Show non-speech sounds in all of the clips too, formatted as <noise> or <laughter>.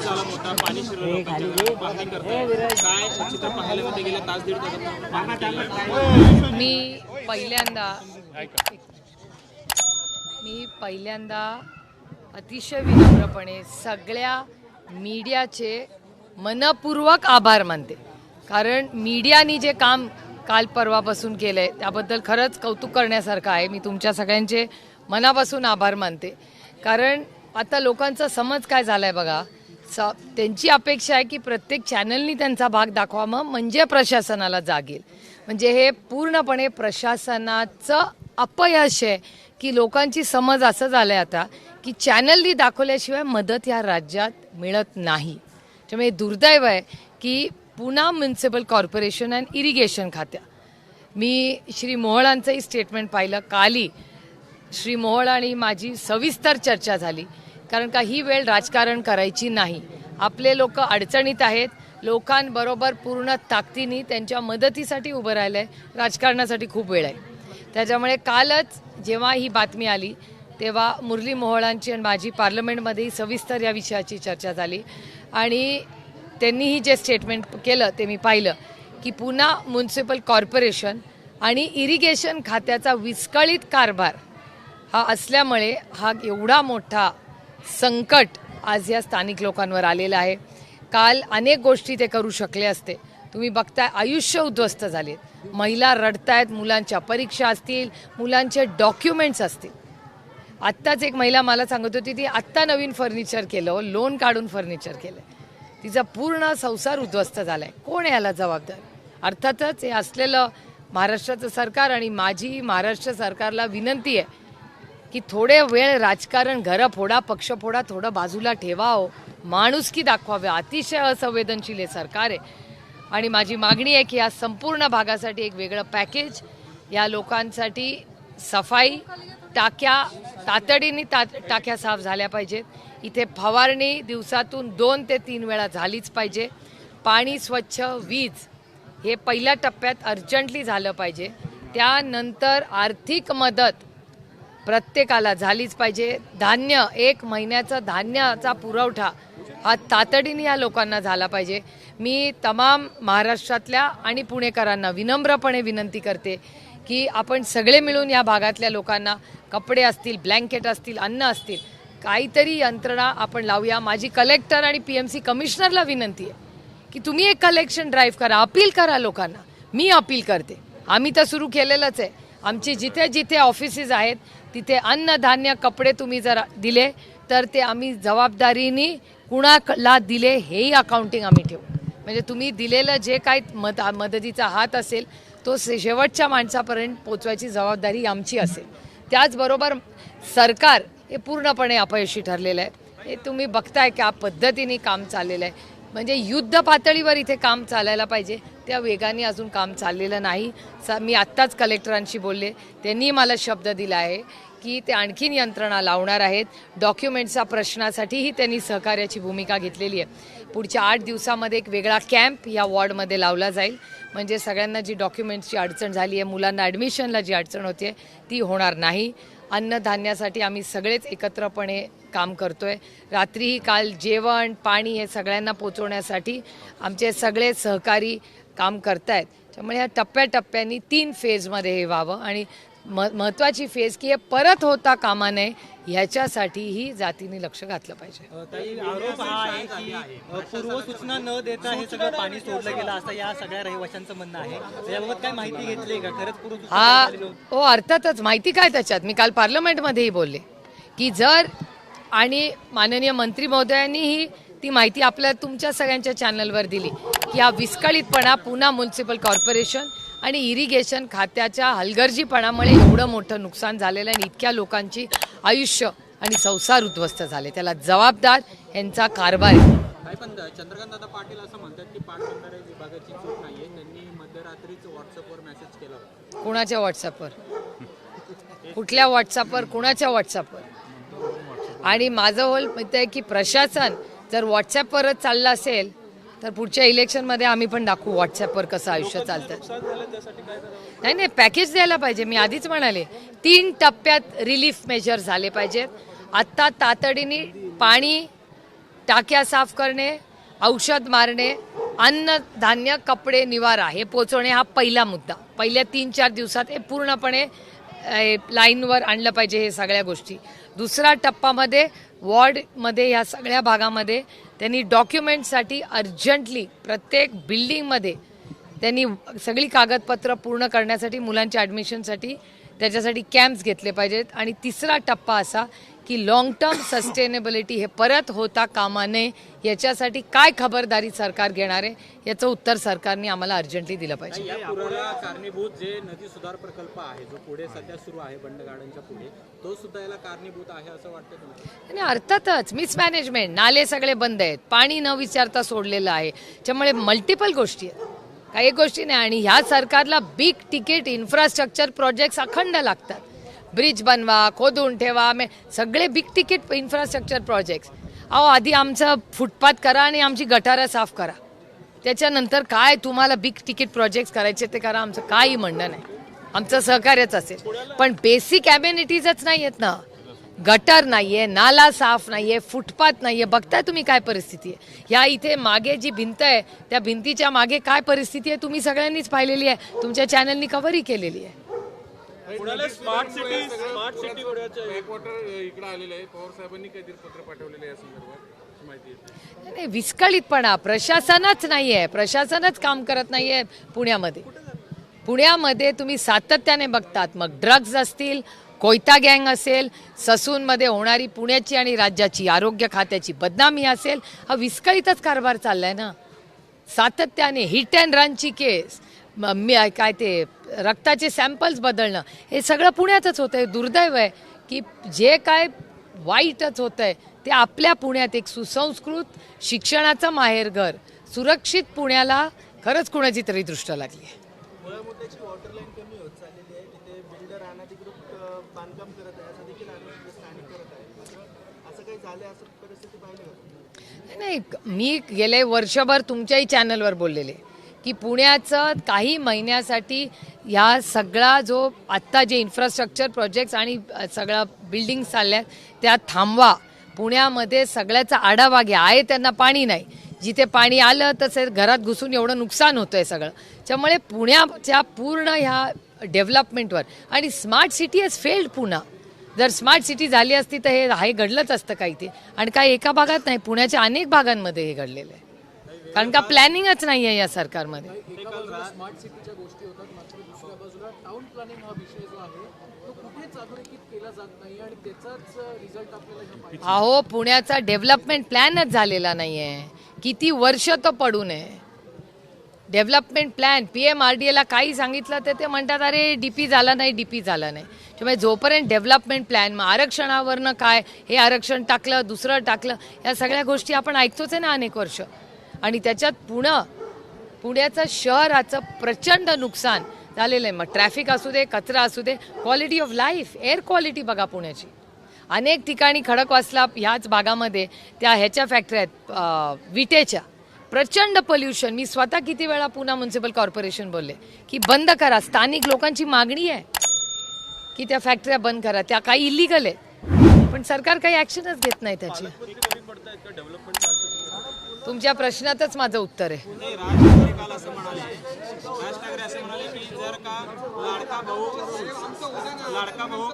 पाऊस झाला मोठा पाणी शिरलं लोकांच्या घरात, पाहणी करताय. काय? चित्र पाहायला मिळते गेल्या तास दीड तासात पाहणी केली. मी पहिल्यांदा मी पहिल्यांदा अतिशय विनम्रपणे सगळ्या मीडियाचे मनपूर्वक आभार मानते. कारण मीडियानी जे काम काल परवापासून केलं आहे त्याबद्दल खरंच कौतुक करण्यासारखं आहे. मी तुमच्या सगळ्यांचे मनापासून आभार मानते. कारण आता लोकांचा समज काय झाला आहे बघा त्यांची अपेक्षा आहे की प्रत्येक चॅनलनी त्यांचा भाग दाखवावा म्हणजे प्रशासनाला जागेल म्हणजे हे पूर्णपणे प्रशासनाचं अपयश आहे की लोकांची समज असं झालं आहे आता की चॅनलनी दाखवल्याशिवाय मदत या राज्यात मिळत नाही. त्यामुळे दुर्दैव आहे की Poona municipal corporation and irrigation खात्या. मी श्री मोहळांचंही स्टेटमेंट पाहिलं. काली श्री मोहळ आणि माझी सविस्तर चर्चा झाली. कारण का ही वेळ राजकारण करायची नाही. आपले लोक अडचणीत आहेत. लोकांबरोबर पूर्ण ताकदीने त्यांच्या मदतीसाठी उभं राहिलं आहे राजकारणासाठी खूप वेळ आहे. त्याच्यामुळे कालच जेव्हा ही बातमी आली तेव्हा मुरली मोहोळांची आणि माझी पार्लमेंटमध्येही सविस्तर या विषयाची चर्चा झाली. आणि त्यांनीही जे स्टेटमेंट केलं ते मी पाहिलं की पुन्हा म्युन्सिपल कॉर्पोरेशन आणि इरिगेशन खात्याचा विस्कळीत कारभार हा असल्यामुळे हा एवढा मोठा संकट आज या स्थानिक लोकांवर आलेला आहे. काल अनेक गोष्टी ते करू शकले असते. तुम्ही बघताय आयुष्य उद्ध्वस्त झाले. महिला रडतायत मुलांच्या परीक्षा असतील मुलांचे डॉक्युमेंट्स असतील. आत्ताच एक महिला मला सांगत होती ती आत्ता नवीन फर्निचर केलं लोन काढून फर्निचर केलं. तिचा पूर्ण संसार उद्ध्वस्त झाला आहे कोण याला जबाबदार? अर्थातच हे असलेलं महाराष्ट्राचं सरकार आणि माझी महाराष्ट्र सरकारला विनंती आहे की थोडे वेळ राजकारण घरं फोडा पक्ष फोडा थोडं बाजूला ठेवावं. माणुसकी दाखवावे. अतिशय असंवेदनशील हे सरकार आहे. आणि माझी मागणी आहे की या संपूर्ण भागासाठी एक वेगळं पॅकेज या लोकांसाठी सफाई टाक्या तातडीने ता टाक्या साफ झाल्या पाहिजेत. इथे फवारणी दिवसातून दोन ते तीन वेळा झालीच पाहिजे. पाणी स्वच्छ वीज हे पहिल्या टप्प्यात अर्जंटली झालं पाहिजे. त्यानंतर आर्थिक मदत प्रत्येकाला झालीच पाहिजे. धान्य एक महिन्याचा धान्याचा पुरवठा हा तातडीने या लोकांना झाला पाहिजे. मी तमाम महाराष्ट्रातल्या आणि पुणेकरांना विनम्रपणे विनंती करते की आपण सगळे मिळून या भागातल्या लोकांना कपडे असतील ब्लँकेट असतील अन्न असतील काहीतरी यंत्रणा आपण लावूया. माझी कलेक्टर आणि पी एम सी कमिशनरला विनंती आहे की तुम्ही एक कलेक्शन ड्राईव्ह करा अपील करा लोकांना. मी अपील करते. आम्ही तर सुरू केलेलंच आहे. आमची जिथे जिथे ऑफिसेस आहेत तिथे अन्नधान्य कपडे तुम्ही जर दिले तर ते आम्ही जबाबदारीने कुणाला दिले हेही अकाउंटिंग आम्ही ठेवू. म्हणजे तुम्ही दिलेलं जे काही मद मदतीचा हात असेल तो से- शेवटच्या माणसापर्यंत पोचवायची जबाबदारी आमची असेल. त्याचबरोबर सरकार हे पूर्णपणे अपयशी ठरलेलं आहे. हे तुम्ही बघताय की पद्धतीने काम चाललेलं आहे. म्हणजे युद्ध पातळीवर इथे काम चालायला पाहिजे. त्या वेगाने अजून काम चाललेलं नाही. स मी आत्ताच कलेक्टरांशी बोलले. त्यांनी मला शब्द दिला आहे की ते आणखीन यंत्रणा लावणार आहेत. डॉक्युमेंट्सच्या प्रश्नासाठीही त्यांनी सहकार्याची भूमिका घेतलेली आहे. पुढच्या आठ दिवसामध्ये एक वेगळा कॅम्प या वॉर्डमध्ये लावला जाईल. म्हणजे सगळ्यांना जी डॉक्युमेंट्सची अडचण झाली आहे मुलांना ॲडमिशनला जी अडचण होते ती होणार नाही. अन्नधान्यासाठी आम्ही सगळेच एकत्रपणे काम करतो आहे रात्रीही काल जेवण पाणी हे सगळ्यांना पोचवण्यासाठी आमचे सगळे सहकारी काम करतायत. त्यामुळे ह्या टप्प्याटप्प्यांनी तीन फेजमध्ये हे व्हावं आणि म महत्त्वाची फेज की हे परत होता कामा नये ह्याच्यासाठीही जातीने लक्ष घातलं पाहिजे. ताई आरोप हा आहे की पूर्वसूचना न देता हे सगळं पाणी सोडलं गेलं असं या सगळ्या रहिवाशांचं म्हणणं आहे. याबाबत काय माहिती घेतली का? खरंच हा? हो अर्थातच माहिती काय त्याच्यात? मी काल पार्लमेंटमध्येही बोलले की जर आणि माननीय मंत्री महोदयांनीही ती माहिती आपल्या तुमच्या सगळ्यांच्या चॅनलवर दिली. की हा विस्कळीतपणा पुन्हा म्युन्सिपल कॉर्पोरेशन आणि इरिगेशन खात्याच्या हलगर्जीपणामुळे एवढं मोठं नुकसान झालेलं आहे आणि इतक्या लोकांची आयुष्य आणि संसार उद्ध्वस्त झाले. त्याला जबाबदार यांचा कारभार आहे. काय पण चंद्रकांत दादा पाटील असं म्हणतात की पाटबंधारे विभागाची चूक नाहीये. त्यांनी मध्यरात्रीच व्हॉट्सअपवर मेसेज केला होता. कुणाच्या व्हॉट्सअपवर कुठल्या व्हॉट्सअपवर कुणाच्या व्हॉट्सअपवर आणि माझं होल मत आहे की प्रशासन जर व्हॉट्सअपवरच चाललं असेल तर पुढच्या इलेक्शनमध्ये आम्ही पण दाखवू व्हॉट्सअपवर कसं आयुष्य चालतं नाही नाही पॅकेज द्यायला पाहिजे. मी आधीच म्हणाले तीन टप्प्यात रिलीफ मेजर झाले पाहिजेत. आत्ता तातडीने पाणी टाक्या साफ करणे औषध मारणे अन्न धान्य कपडे निवारा हे पोचवणे हा पहिला मुद्दा. पहिल्या तीन चार दिवसात हे पूर्णपणे लाईनवर आणलं पाहिजे हे सगळ्या गोष्टी. दुसरा टप्पामध्ये वॉर्डमध्ये या सगळ्या भागामध्ये त्यांनी डॉक्युमेंटसाठी अर्जंटली प्रत्येक बिल्डिंगमध्ये त्यांनी सगळी कागदपत्रं पूर्ण करण्यासाठी मुलांच्या ॲडमिशनसाठी त्याच्यासाठी कॅम्प्स घेतले पाहिजेत. आणि तिसरा टप्पा असा की लॉंग टर्म सस्टेनेबिलिटी हे परत होता कामा नये. याच्यासाठी काय खबरदारी सरकार घेणार आहे याचं उत्तर सरकारने आम्हाला अर्जंटली दिलं पाहिजे. या पुराला कारणीभूत जे नदी सुधार प्रकल्प आहे जो पुढे सध्या सुरू आहे बंड गार्डनच्या पुढे तो सुद्धा याला कारणीभूत आहे असं वाटतं तुम्हाला? आणि अर्थातच मिसमॅनेजमेंट नाले सगळे बंद आहेत. पाणी न विचारता सोडलेलं आहे. त्यामुळे मल्टिपल गोष्टी आहेत. काही गोष्टी नाही. आणि ह्या सरकारला बिग तिकीट इन्फ्रास्ट्रक्चर प्रोजेक्ट्स अखंड लागतात. ब्रिज बनवा खोदून ठेवा मे सगळे बिग तिकीट इन्फ्रास्ट्रक्चर प्रोजेक्ट्स अहो आधी आमचं फुटपाथ करा आणि आमची गटारं साफ करा. त्याच्यानंतर काय तुम्हाला बिग तिकीट प्रोजेक्ट्स करायचे ते करा. आमचं काही म्हणणं नाही. आमचं सहकार्यच असेल. पण बेसिक ॲम्युनिटीजच नाही आहेत ना. गटर नाहीये नाला साफ नाहीये फुटपाथ नाहीये. बघताय तुम्ही काय परिस्थिती आहे? या इथे मागे जी भिंत आहे त्या भिंतीच्या मागे काय परिस्थिती आहे तुम्ही सगळ्यांनीच पाहिलेली आहे. तुमच्या चॅनलनी कव्हरही केलेली आहे. पुण्याला smart city smart city water इकडे. आलेलं आहे. पवार साहेबांनी काहीतरी पत्र पाठवलेलं आहे या संदर्भात माहिती आहे. नाही विस्कळीतपणा. प्रशासनच नाहीये. प्रशासनच काम करत नाहीये पुण्यामध्ये. पुण्यामध्ये तुम्ही सातत्याने बघतात. मग ड्रग्ज असतील कोयता गँग असेल ससूनमध्ये होणारी पुण्याची आणि राज्याची आरोग्य खात्याची बदनामी असेल हा विस्कळीतच कारभार चाललाय ना? सातत्याने हिट अँड रनची केस म- मी काय ते रक्ताचे सॅम्पल्स बदलणं हे सगळं पुण्यातच होतं आहे दुर्दैव आहे की जे काय वाईटच होतं आहे ते आपल्या पुण्यात एक सुसंस्कृत शिक्षणाचं माहेरघर सुरक्षित पुण्याला खरंच कुणाची तरी दृष्ट लागली आहे मुळामुद्द्याची वॉटर लाईन कमी होत चाललेली आहे तिथे बिल्डर अनाधिकृत अ, बांधकाम करत आहे असं देखील आरोप स्थानिक करत आहे मात्र असं काही झालं असं परिस्थिती पाहिली का तुम्ही? नाही मी गेले वर्षभर तुमच्याही चॅनलवर बोललेले. की पुण्याचं काही महिन्यासाठी ह्या सगळा जो आत्ता जे इन्फ्रास्ट्रक्चर प्रोजेक्ट्स आणि सगळ्या बिल्डिंग्स चालल्यात त्या थांबवा. पुण्यामध्ये सगळ्याचा आढावा घ्या आहे त्यांना पाणी नाही. जिथे पाणी आलं तसे घरात घुसून एवढं नुकसान होतं आहे सगळं. त्यामुळे पुण्याच्या पूर्ण ह्या डेव्हलपमेंटवर आणि smart city has failed Poona. जर स्मार्ट सिटी झाली असती तर हे हे घडलंच असतं काही ते. आणि काही एका भागात नाही पुण्याच्या अनेक भागांमध्ये हे घडलेलं आहे. कारण का प्लॅनिंगच नाही आहे या सरकारमध्ये. अहो पुण्याचा डेव्हलपमेंट प्लॅनच झालेला नाही आहे किती वर्ष तो पडू नये. Development plan P M R D एला काही सांगितलं तर ते म्हणतात अरे डी पी झाला नाही डी पी झाला नाही. त्यामुळे जोपर्यंत डेव्हलपमेंट प्लॅन मग आरक्षणावरनं काय हे आरक्षण टाकलं दुसरं टाकलं या सगळ्या गोष्टी आपण ऐकतोच आहे ना अनेक वर्ष. आणि त्याच्यात पुणं पुण्याचं शहराचं प्रचंड नुकसान झालेलं आहे. मग ट्रॅफिक असू दे कचरा असू दे quality of life air quality बघा पुण्याची. अनेक ठिकाणी खडकवासला ह्याच भागामध्ये त्या ह्याच्या फॅक्टऱ्या आहेत विटेच्या. प्रचंड पोल्युशन मी स्वतः किती वेळा पुणे म्युन्सिपल कॉर्पोरेशन बोलले की बंद करा स्थानिक लोकांची मागणी आहे की त्या फॅक्टऱ्या बंद करा. त्या काही इलिगल आहे पण सरकार काही ॲक्शनच घेत नाही त्याची. तुमच्या प्रश्नातच माझं उत्तर आहे. लाडका भाऊ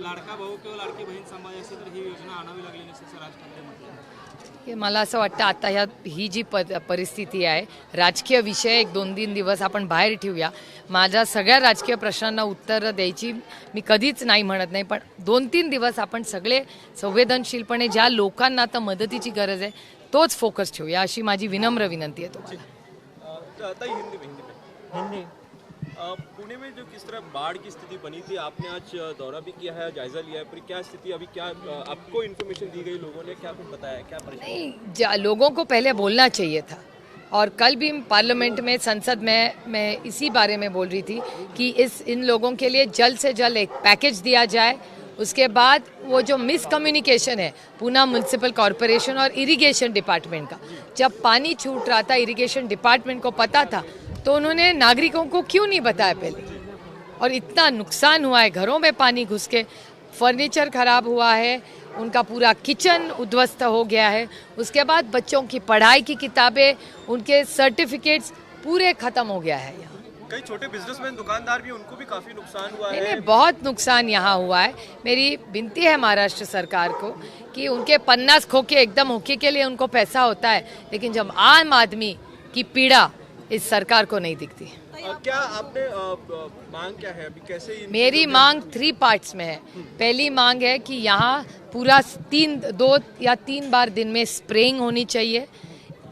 लाडका भाऊ किंवा लाडकी बहीण सांभाळली असेल तर ही योजना आणावी लागली नसती की मला असं वाटतं आता ह्या ही जी प परिस्थिती आहे राजकीय विषय एक दोन तीन दिवस आपण बाहेर ठेवूया. माझ्या सगळ्या राजकीय प्रश्नांना उत्तर द्यायची मी कधीच नाही म्हणत नाही पण दोन तीन दिवस आपण सगळे संवेदनशीलपणे ज्या लोकांना आता मदतीची गरज आहे तोच फोकस ठेवूया अशी माझी विनम्र विनंती आहे तुम्हाला. पुणे में जो किस तरह बाढ़ की स्थिति बनी थी, आपने आज दौरा भी किया है, जायजा लिया है फिर क्या स्थिति अभी क्या आपको इन्फॉर्मेशन दी गई, लोगों ने क्या कुछ बताया, क्या नहीं लोगों को पहले बोलना चाहिए था। और कल भी पार्लियामेंट में, संसद में, मैं इसी बारे में बोल रही थी कि इस, इन लोगों के लिए जल्द से जल्द एक पैकेज दिया जाए। उसके बाद वो जो मिसकम्युनिकेशन है, पूना म्यूनसिपल कॉरपोरेशन और इरिगेशन डिपार्टमेंट का, जब पानी छूट रहा था इरिगेशन डिपार्टमेंट को पता था तो उन्होंने नागरिकों को क्यों नहीं बताया पहले? और इतना नुकसान हुआ है घरों में पानी घुस के। फर्नीचर खराब हुआ है उनका पूरा किचन उद्ध्वस्त हो गया है। उसके बाद बच्चों की पढ़ाई की किताबें उनके सर्टिफिकेट्स पूरे ख़त्म हो गया है यहाँ। कई छोटे बिजनेसमैन दुकानदार भी उनको भी काफ़ी नुकसान हुआ नहीं है। नहीं बहुत नुकसान यहाँ हुआ है। मेरी विनती है महाराष्ट्र सरकार को कि उनके पन्नास खोके एकदम होके के लिए उनको पैसा होता है। लेकिन जब आम आदमी की पीड़ा इस सरकार को नहीं दिखती। अ, क्या आपने अ, अ, मांग क्या है? अभी कैसे मेरी मांग थ्री पार्ट्स में है। पहली मांग है कि यहाँ पूरा तीन दो या तीन बार दिन में स्प्रेइंग होनी चाहिए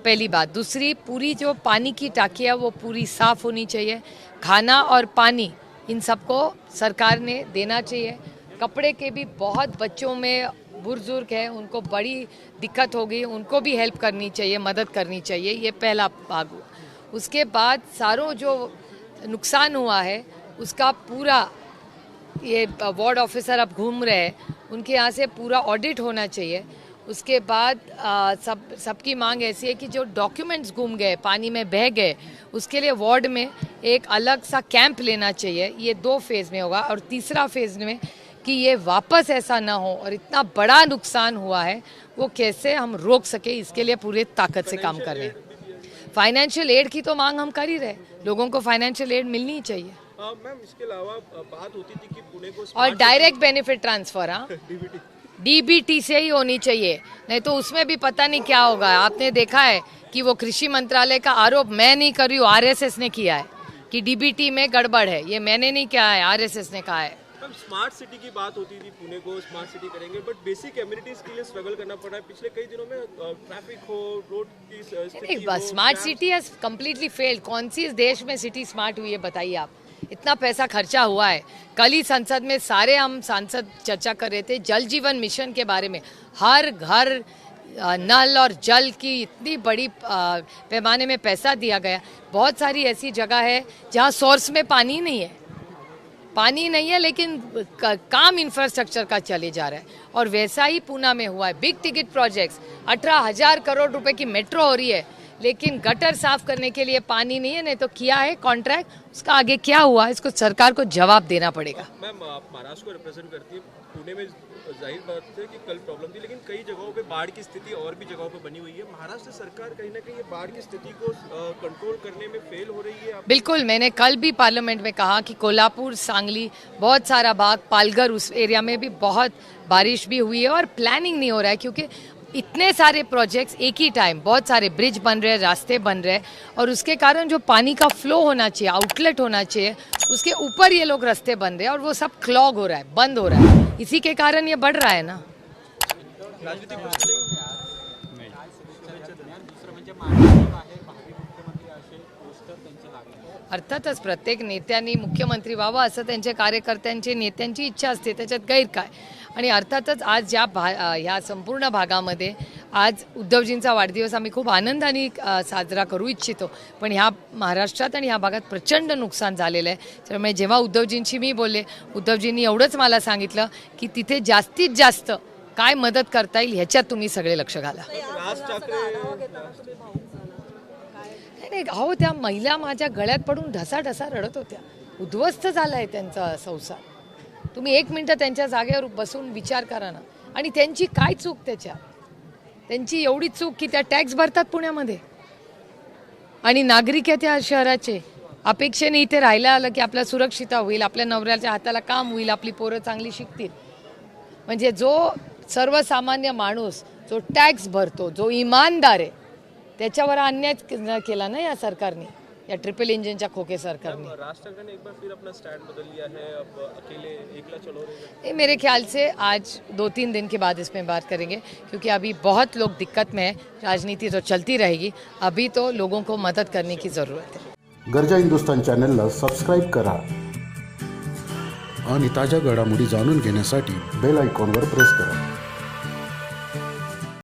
पहली बात। दूसरी पूरी जो पानी की टाकी है वो पूरी साफ़ होनी चाहिए। खाना और पानी इन सबको सरकार ने देना चाहिए। कपड़े के भी बहुत बच्चों में बुज़ुर्ग है उनको बड़ी दिक्कत होगी उनको भी हेल्प करनी चाहिए मदद करनी चाहिए ये पहला भाग। हुआ उसके बाद सारों जो नुकसान हुआ है उसका पूरा ये वार्ड ऑफिसर अब घूम रहे हैं। उनके यहाँ से पूरा ऑडिट होना चाहिए। उसके बाद आ, सब सबकी मांग ऐसी है कि जो डॉक्यूमेंट्स घूम गए पानी में बह गए उसके लिए वार्ड में एक अलग सा कैंप लेना चाहिए। ये दो फ़ेज़ में होगा और तीसरा फ़ेज़ में कि ये वापस ऐसा ना हो और इतना बड़ा नुकसान हुआ है वो कैसे हम रोक सके इसके लिए पूरे ताकत से काम कर रहे हैं। फाइनेंशियल एड की तो मांग हम कर ही रहे लोगों को फाइनेंशियल एड मिलनी ही चाहिए। मैम इसके अलावा बात होती थी कि पुणे को और डायरेक्ट बेनिफिट ट्रांसफ़र हाँ। <laughs> डीबीटी से ही होनी चाहिए। नहीं तो उसमें भी पता नहीं क्या होगा। आपने देखा है कि वो कृषि मंत्रालय का आरोप मैं नहीं कर रही हूँ आरएसएस ने किया है कि डीबीटी में गड़बड़ है। ये मैंने नहीं किया है आरएसएस ने कहा है। मैम स्मार्ट सिटी की बात होती थी पुणे को स्मार्ट सिटी करेंगे बट बेसिक एम्यूनिटीज के लिए स्ट्रगल करना पड़ रहा है। पिछले कई दिनों में ट्रैफ़िक हो रोड की स्थिति बस हो, smart city has completely failed कौन सी इस देश में सिटी स्मार्ट हुई है बताइए आप। इतना पैसा खर्चा हुआ है। कल ही संसद में सारे हम सांसद चर्चा कर रहे थे जल जीवन मिशन के बारे में। हर घर नल और जल की इतनी बड़ी पैमाने में पैसा दिया गया। बहुत सारी ऐसी जगह है जहाँ सोर्स में पानी नहीं है। पानी नहीं है लेकिन का, काम इंफ्रास्ट्रक्चर का चले जा रहा है। और वैसा ही पूना में हुआ है। बिग टिकट प्रोजेक्ट्स अठारह हज़ार करोड़ रुपए की मेट्रो हो रही है। लेकिन गटर साफ़ करने के लिए पानी नहीं है नहीं तो किया है कॉन्ट्रैक्ट उसका आगे क्या हुआ? इसको सरकार को जवाब देना पड़ेगा। मैम आप महाराष्ट्र को रिप्रेजेंट करती है? पुणे में ज़ाहिर बात है कि कल प्रॉब्लम थी, लेकिन कई जगहों पे बाढ़ की स्थिति और भी जगहों पे बनी हुई है। महाराष्ट्र सरकार कहीं ना कहीं बाढ़ की स्थिति को कंट्रोल करने में फेल हो रही है। बिल्कुल, मैंने कल भी पार्लियामेंट में कहा कि कोल्हापुर, सांगली, बहुत सारा बाग, पालघर, उस एरिया में भी बहुत बारिश भी हुई है और प्लानिंग नहीं हो रहा है, क्योंकि इतने सारे प्रोजेक्ट्स एक ही टाइम बहुत सारे ब्रिज बन रहे रास्ते बन रहे और उसके कारण जो पानी का फ्लो होना चाहिए आउटलेट होना चाहिए, उसके ऊपर ये लोग रास्ते बन रहे हैं और वो सब क्लॉग हो रहा है, बंद हो रहा है। इसी के कारण ये बढ़ रहा है ना। अर्थातच प्रत्येक नेत्यांनी मुख्यमंत्री व्हावा असं त्यांच्या कार्यकर्त्यांची नेत्यांची इच्छा असते त्याच्यात गैर काय आणि अर्थातच आज ज्या भा ह्या संपूर्ण भागामध्ये आज उद्धवजींचा वाढदिवस आम्ही खूप आनंदाने साजरा करू इच्छितो. पण ह्या महाराष्ट्रात आणि ह्या भागात प्रचंड नुकसान झालेलं आहे. त्यामुळे जेव्हा उद्धवजींशी मी बोलले उद्धवजींनी एवढंच मला सांगितलं की तिथे जास्तीत जास्त काय मदत करता येईल ह्याच्यात तुम्ही सगळे लक्ष घाला. नाही अहो त्या महिला माझ्या गळ्यात पडून ढसा ढसा रडत होत्या. उद्ध्वस्त झालाय त्यांचा संसार. तुम्ही एक मिनटं त्यांच्या जागेवर बसून विचार करा ना. आणि त्यांची काय चूक त्याच्या? त्यांची एवढी चूक की त्या टॅक्स भरतात पुण्यामध्ये. आणि नागरिक आहे त्या शहराचे. अपेक्षेने इथे राहायला आलं की आपल्या सुरक्षिता होईल आपल्या नवऱ्याच्या हाताला काम होईल आपली पोरं चांगली शिकतील. म्हणजे जो सर्वसामान्य माणूस जो टॅक्स भरतो जो इमानदार आहे त्याच्यावर अन्याय केला ना या सरकारने? या ट्रिपल इंजिनच्या खोके सरकारने राज ठाकरे ने एक बार फिर अपना स्टैंड बदल लिया है अब अकेले एकला चलो ये मेरे ख्याल से आज दो तीन दिन के बाद इसमें बात करेंगे क्योंकि अभी बहुत लोग दिक्कत में है राजनीति तो चलती रहेगी अभी तो लोगों को मदद करने की ज़रूरत है। गरजा हिंदुस्तान चॅनलला सबस्क्राईब करा आणि ताज्या घडामोडी जाणून घेण्यासाठी बेल आयकॉनवर प्रेस करा।